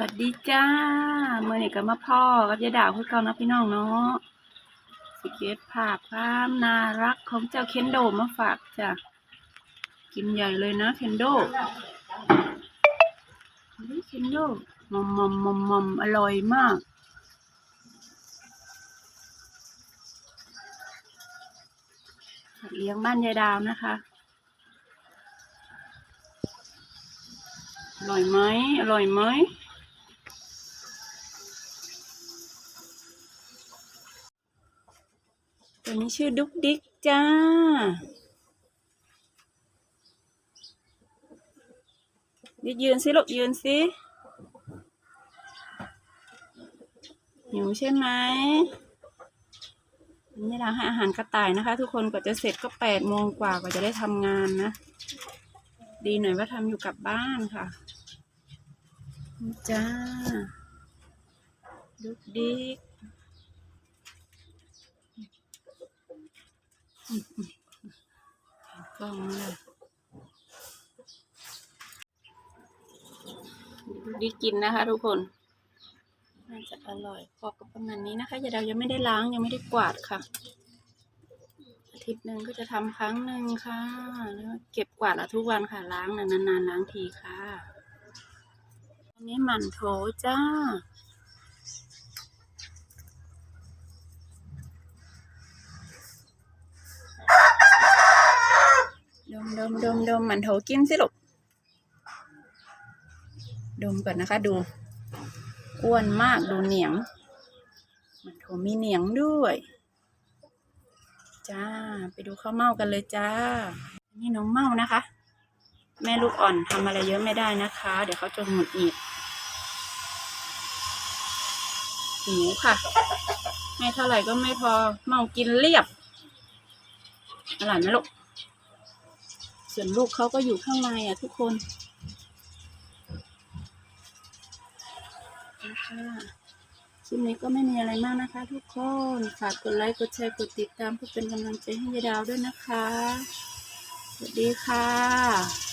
วัสดีจ้าเมื่อนี้ก็มาพ่อกับยายดาวคือเก่านะพี่น้องเนาะสิเก็บภาพความน่ารักของเจ้าเคนโดมาฝากจ้ะกินใหญ่เลยนะเคนโดเฮ้ยเคนโดมอมมอมมอมมอมอร่อยมากเลี้ยงบ้านยายดาวนะคะอร่อยไหมอร่อยไหม ตัวนี้ชื่อดุ๊กดิ๊กจ้ายืนยืนสิลูกยืนสิหิวใช่ไหมนี่เราให้อาหารกระต่ายนะคะ ทุกคนกว่าจะเสร็จก็แปดโมงกว่ากว่าจะได้ทำงานนะ ดีหน่อยว่าทำอยู่กับบ้านค่ะ จ้า ดุกดิก กล้องเลยดีกินนะคะทุกคนน่าจะอร่อยพอกับประมาณนี้นะคะยายดาวยังไม่ได้ล้างยังไม่ได้กวาดค่ะ อาทิตย์หนึ่งก็จะทำครั้งหนึ่งค่ะแล้วเก็บกวาดอะทุกวันค่ะล้างนะนานๆล้างทีค่ะ อันนี้หมั่นโถจ้า ด มดมดมมหมันโถกินสิลูกดมก่อนนะคะดูอ้วนมากดูเหนียงหมันโถมีเหนียงด้วย จ้า ไปดูข้าวเม่ากันเลยจ้า นี่น้องเม่านะคะ แม่ลูกอ่อนทำอะไรเยอะไม่ได้นะคะ เดี๋ยวเขาจะหงุดหงิดหิวค่ะให้เท่าไหร่ก็ไม่พอ เมากินเรียบอร่อยไหมลูก ส่วนลูกเขาก็อยู่ข้างในอะทุกคนนะคะคลิปนี้ก็ไม่มีอะไรมากนะคะ ทุกคน ฝากกดไลค์ กดแชร์ กดติดตามเพื่อเป็นกำลังใจให้ยายดาวด้วยนะคะ สวัสดีค่ะ